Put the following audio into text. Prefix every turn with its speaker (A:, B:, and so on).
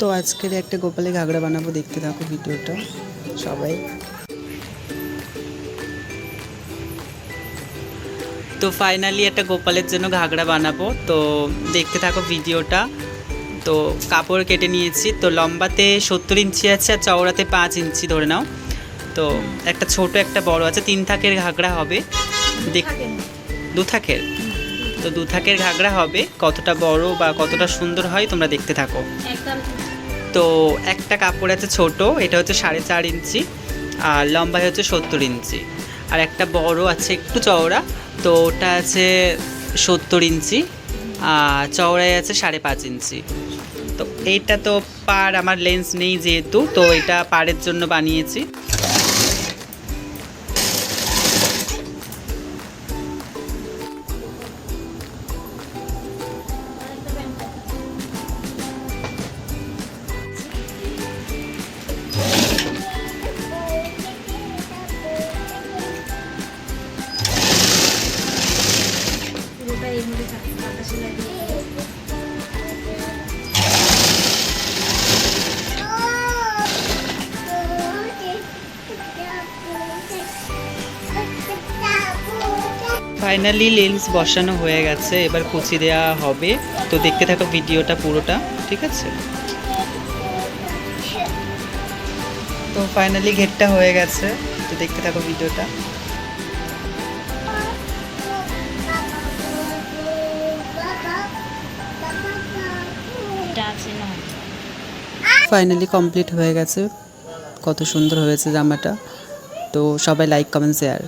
A: তো আজকের একটা গোপালে ঘাগরা বানাবো দেখতে থাকো ভিডিওটা সবাই। তো ফাইনালি একটা গোপালের জন্য ঘাগরা বানাবো তো দেখতে থাকো ভিডিওটা। তো কাপড় কেটে নিয়েছি তো লম্বাতে সত্তর ইঞ্চি আছে আর চওড়াতে পাঁচ ইঞ্চি ধরে নাও। তো একটা ছোট একটা বড় আছে তিন থাকের ঘাগরা হবে। দেখ দু থাকের তো দু থাকের ঘাগরা হবে কতটা বড় বা কতটা সুন্দর হয় তোমরা দেখতে থাকো।
B: একদম।
A: তো একটা কাপড় আছে ছোট, এটা হচ্ছে সাড়ে চার ইঞ্চি, আর লম্বায় হচ্ছে সত্তর ইঞ্চি। আর একটা বড় আছে একটু চওড়া, তো ওটা আছে সত্তর ইঞ্চি, আর চওড়ায় আছে সাড়ে পাঁচ ইঞ্চি। তো এইটা তো পার, আমার লেন্স নেই যেহেতু, তো এটা পারের জন্য বানিয়েছি। ফাইনালি লেন্স বসানো হয়ে গেছে। এবার কুচি দেওয়া হবে। তো দেখতে থাকো ভিডিওটা পুরোটা, ঠিক আছে? তো ফাইনালি ঘেরটা হয়ে গেছে। তো দেখতে থাকো ভিডিওটা। ফাইনালি কমপ্লিট হয়ে গেছে। কত সুন্দর হয়েছে জামাটা। তো সবাই লাইক কমেন্ট শেয়ার